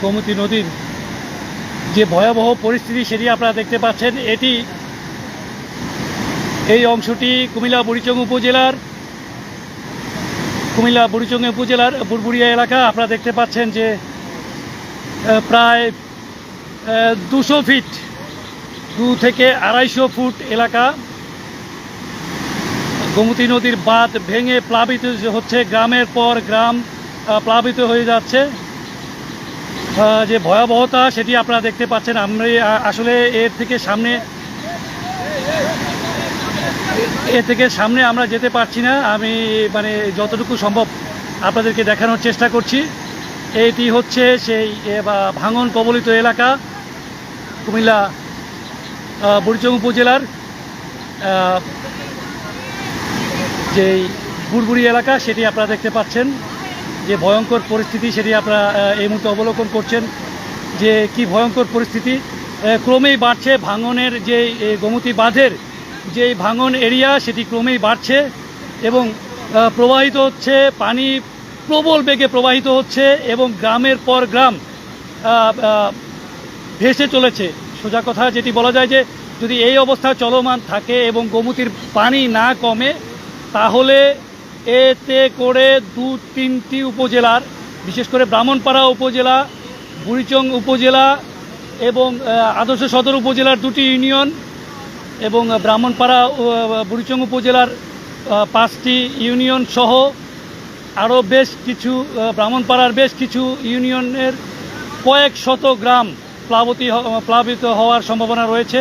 গোমতী নদীর যে ভয়াবহ পরিস্থিতি সেটি আপনারা দেখতে পাচ্ছেন। এটি এই অংশটি কুমিল্লা বুড়িচং উপজেলার, কুমিল্লা বুড়িচং উপজেলার বুড়বুড়িয়া এলাকা। আপনারা দেখতে পাচ্ছেন যে প্রায় দুশো ফিট, দু থেকে আড়াইশো ফুট এলাকা। গোমতী নদীর বাঁধ ভেঙে প্লাবিত হচ্ছে। গ্রামের পর গ্রাম প্লাবিত হয়ে যাচ্ছে। যে ভয়াবহতা সেটি আপনারা দেখতে পাচ্ছেন। আমরা আসলে এর থেকে সামনে এর থেকে সামনে আমরা যেতে পারছি না। আমি মানে যতটুকু সম্ভব আপনাদেরকে দেখানোর চেষ্টা করছি। এটি হচ্ছে সেই ভাঙন কবলিত এলাকা, কুমিল্লা বুড়িচং উপজেলার যেই বুড়বুড়ি এলাকা, সেটি আপনারা দেখতে পাচ্ছেন। যে ভয়ঙ্কর পরিস্থিতি সেটি আপনারা এই মুহূর্তে অবলোকন করছেন যে কি ভয়ঙ্কর পরিস্থিতি। ক্রমেই বাড়ছে ভাঙনের যে গোমতী বাঁধের যে ভাঙন এরিয়া, সেটি ক্রমেই বাড়ছে এবং প্রবাহিত হচ্ছে, পানি প্রবল বেগে প্রবাহিত হচ্ছে এবং গ্রামের পর গ্রাম ভেসে চলেছে। সোজা কথা যেটি বলা যায় যে, যদি এই অবস্থা চলমান থাকে এবং গোমতীর পানি না কমে, তাহলে এতে করে দু তিনটি উপজেলার, বিশেষ করে ব্রাহ্মণপাড়া উপজেলা, বুড়িচং উপজেলা এবং আদর্শ সদর উপজেলার দুটি ইউনিয়ন এবং ব্রাহ্মণপাড়া বুড়িচং উপজেলার পাঁচটি ইউনিয়ন সহ আরও বেশ কিছু ব্রাহ্মণপাড়ার বেশ কিছু ইউনিয়নের কয়েক শত গ্রাম প্লাবতী প্লাবিত হওয়ার সম্ভাবনা রয়েছে।